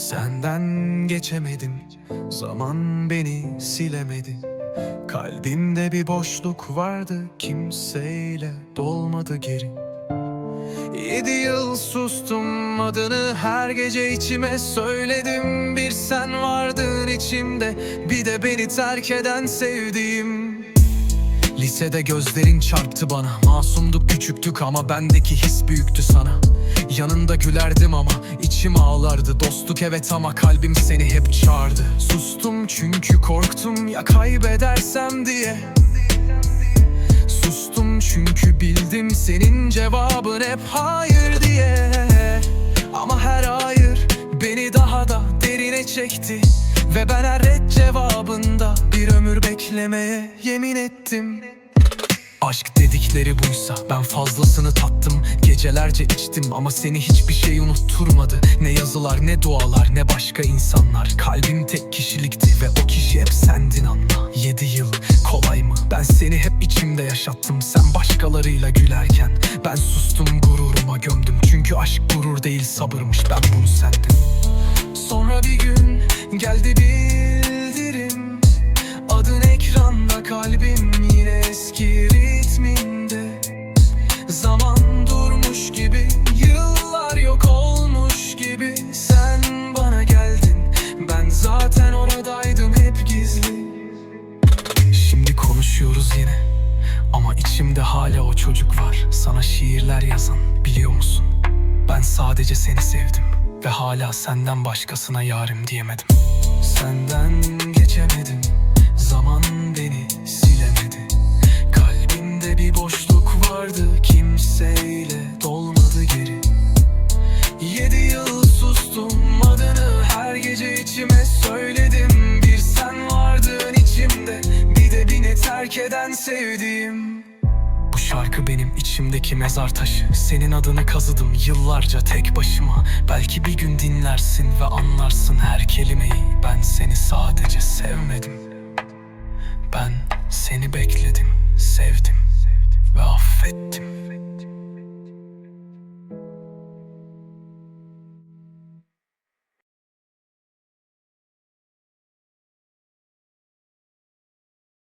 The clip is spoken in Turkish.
Senden geçemedim Zaman beni silemedi. Kalbimde bir boşluk vardı Kimseyle dolmadı geri. Yedi yıl sustum adını her gece içime söyledim. Bir sen vardın içimde bir de beni terk eden sevdiğim Lisede gözlerin çarptı bana. Masumduk küçüktük ama bendeki his büyüktü sana. Yanında gülerdim ama içim ağlardı. Dostluk evet ama kalbim seni hep çağırdı. Sustum çünkü korktum ya kaybedersem diye. Sustum çünkü bildim senin cevabın hep hayır diye. Ama her hayır beni daha da derine çekti. Ve ben her red ömür beklemeye yemin ettim. Aşk dedikleri buysa ben fazlasını tattım. Gecelerce içtim ama seni hiçbir şey unutturmadı. Ne yazılar ne dualar ne başka insanlar. Kalbim tek kişilikti ve o kişi hep sendin anla. Yedi yıl kolay mı? Ben seni hep içimde yaşattım. Sen başkalarıyla gülerken Ben sustum gururuma gömdüm. Çünkü aşk gurur değil sabırmış. Ben bunu sendim. Sonra bir gün geldi bildirim kalbim yine eski ritminde. Zaman durmuş gibi yıllar yok olmuş gibi. Sen bana geldin ben zaten oradaydım hep gizli. Şimdi konuşuyoruz yine ama içimde hala o çocuk var. Sana şiirler yazan biliyor musun? Ben sadece seni sevdim Ve hala senden başkasına yarim diyemedim. Senden geçemedim Zaman beni silemedi. Kalbimde bir boşluk vardı Kimseyle dolmadı geri. Yedi yıl sustum adını her gece içime söyledim. Bir sen vardın içimde bir de beni terk eden sevdiğim. Bu şarkı benim içimdeki mezar taşı. Senin adını kazıdım yıllarca tek başıma. Belki bir gün dinlersin ve anlarsın her kelimeyi. Ben seni sadece sevmedim Ben seni bekledim, sevdim ve affettim